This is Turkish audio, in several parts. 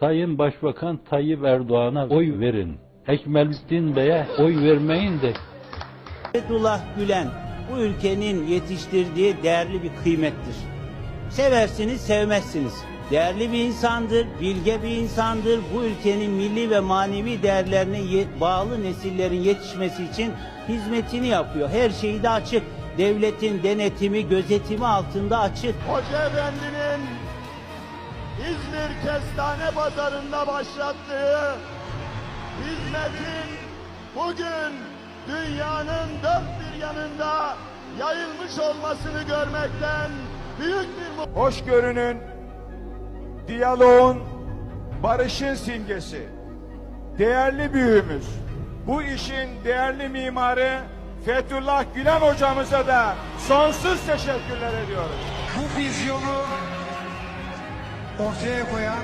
Sayın Başbakan Tayyip Erdoğan'a oy verin. Ekmelettin Bey'e oy vermeyin de Fethullah Gülen bu ülkenin yetiştirdiği değerli bir kıymettir. Seversiniz, sevmezsiniz. Değerli bir insandır, bilge bir insandır. Bu ülkenin milli ve manevi değerlerine bağlı nesillerin yetişmesi için hizmetini yapıyor. Her şeyi de açık. Devletin denetimi, gözetimi altında açık. Hoca Efendi'nin İzmir Kestane Pazarı'nda başlattığı hizmetin bugün dünyanın dört bir yanında yayılmış olmasını görmekten büyük bir hoşgörünün, diyaloğun, barışın simgesi. Değerli büyüğümüz, bu işin değerli mimarı Fethullah Gülen hocamıza da sonsuz teşekkürler ediyoruz. bu vizyonu ortaya koyan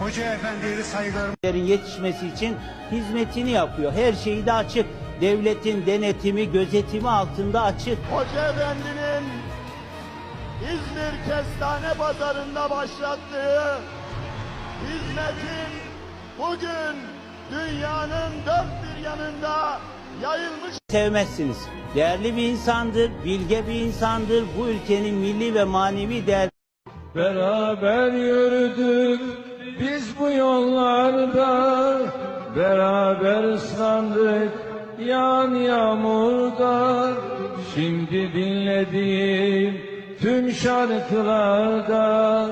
Hoca Efendi'ye saygılarımı Nesillerin yetişmesi için hizmetini yapıyor. Her şeyi de açık. Devletin denetimi, gözetimi altında açık. Hoca Efendi'nin İzmir Kestane Pazarı'nda başlattığı hizmetin bugün dünyanın dört bir yanında yayılmış sevmezsiniz. Değerli bir insandır, bilge bir insandır. Bu ülkenin milli ve manevi değer Beraber yürüdük biz bu yollarda. Beraber ıslandık yağan yağmurda. Şimdi dinlediğim tüm şarkılarda